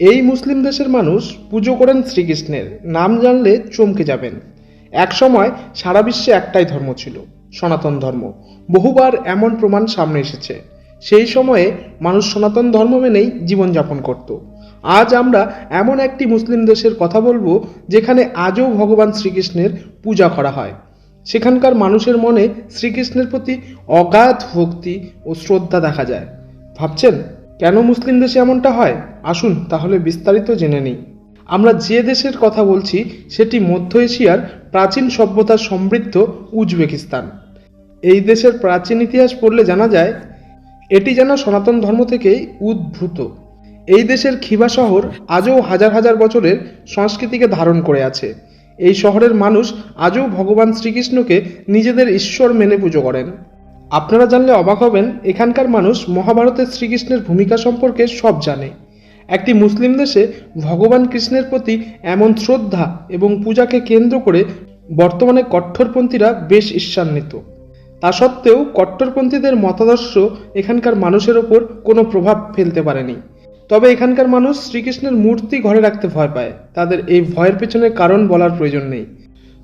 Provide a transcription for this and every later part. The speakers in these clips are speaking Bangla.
এই মুসলিম দেশের মানুষ পুজো করেন শ্রীকৃষ্ণের, নাম জানলে চমকে যাবেন। এক সময় সারা বিশ্বে একটাই ধর্ম ছিল, সনাতন ধর্ম। বহুবার এমন প্রমাণ সামনে এসেছে। সেই সময়ে মানুষ সনাতন ধর্ম মেনেই জীবনযাপন করত। আজ আমরা এমন একটি মুসলিম দেশের কথা বলব, যেখানে আজও ভগবান শ্রীকৃষ্ণের পূজা করা হয়। সেখানকার মানুষের মনে শ্রীকৃষ্ণের প্রতি অগাধ ভক্তি ও শ্রদ্ধা দেখা যায়। ভাবছেন? কেন মুসলিম দেশে এমনটা হয়? আসুন তাহলে বিস্তারিত জেনে নিই। আমরা যে দেশের কথা বলছি, সেটি মধ্য এশিয়ার প্রাচীন সভ্যতার সমৃদ্ধ উজবেকিস্তান। এই দেশের প্রাচীন ইতিহাস পড়লে জানা যায়, এটি যেন সনাতন ধর্ম থেকেই উদ্ভূত। এই দেশের খিবা শহর আজও হাজার হাজার বছরের সংস্কৃতিকে ধারণ করে আছে। এই শহরের মানুষ আজও ভগবান শ্রীকৃষ্ণকে নিজেদের ঈশ্বর মেনে পুজো করেন। আপনারা জানলে অবাক হবেন, এখানকার মানুষ মহাভারতের শ্রীকৃষ্ণের ভূমিকা সম্পর্কে সব জানে। একটি মুসলিম দেশে ভগবান কৃষ্ণের প্রতি এমন শ্রদ্ধা এবং পূজাকে কেন্দ্র করে বর্তমানে কট্টরপন্থীরা বেশ ঈর্ষান্বিত। তা সত্ত্বেও কট্টরপন্থীদের মতাদর্শ এখানকার মানুষের ওপর কোনো প্রভাব ফেলতে পারেনি। তবে এখানকার মানুষ শ্রীকৃষ্ণের মূর্তি ঘরে রাখতে ভয় পায়। তাদের এই ভয়ের পেছনে কারণ বলার প্রয়োজন নেই।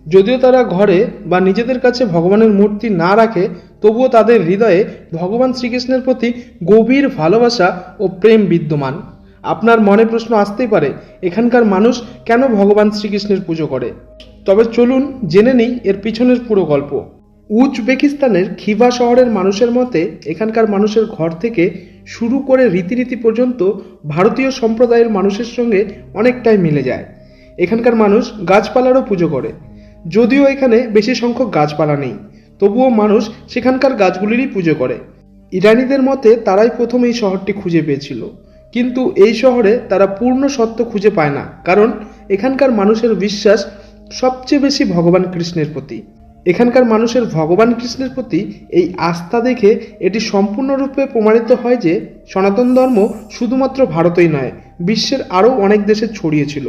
যদিও তারা ঘরে বা নিজেদের কাছে ভগবানের মূর্তি না রাখে তবুও তাদের হৃদয়ে ভগবান শ্রীকৃষ্ণের প্রতি গভীর ভালোবাসা ও প্রেম বিদ্যমান। আপনার মনে প্রশ্ন আসতেই পারে, এখানকার মানুষ কেন ভগবান শ্রীকৃষ্ণের পুজো করে? তবে চলুন জেনে নিই এর পিছনের পুরো গল্প। উজবেকিস্তানের খিভা শহরের মানুষের মতে, এখানকার মানুষের ঘর থেকে শুরু করে রীতিনীতি পর্যন্ত ভারতীয় সম্প্রদায়ের মানুষের সঙ্গে অনেকটাই মিলে যায়। এখানকার মানুষ গাছপালারও পুজো করে। যদিও এখানে বেশি সংখ্যক গাছপালা নেই। তবুও মানুষ সেখানকার গাছগুলিরই পুজো করে। ইরানিদের মতে তারাই প্রথম এই শহরটি খুঁজে পেয়েছিল। কিন্তু এই শহরে তারা পূর্ণ সত্য খুঁজে পায় না, কারণ এখানকার মানুষের বিশ্বাস সবচেয়ে বেশি ভগবান কৃষ্ণের প্রতি। এখানকার মানুষের ভগবান কৃষ্ণের প্রতি এই আস্থা দেখে এটি সম্পূর্ণরূপে প্রমাণিত হয় যে সনাতন ধর্ম শুধুমাত্র ভারতেই নয়, বিশ্বের আরও অনেক দেশে ছড়িয়েছিল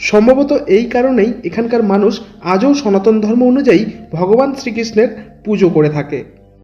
সম্ভবত এই কারণেই এখানকার মানুষ আজও সনাতন ধর্ম অনুযায়ী ভগবান শ্রীকৃষ্ণের পুজো করে থাকে।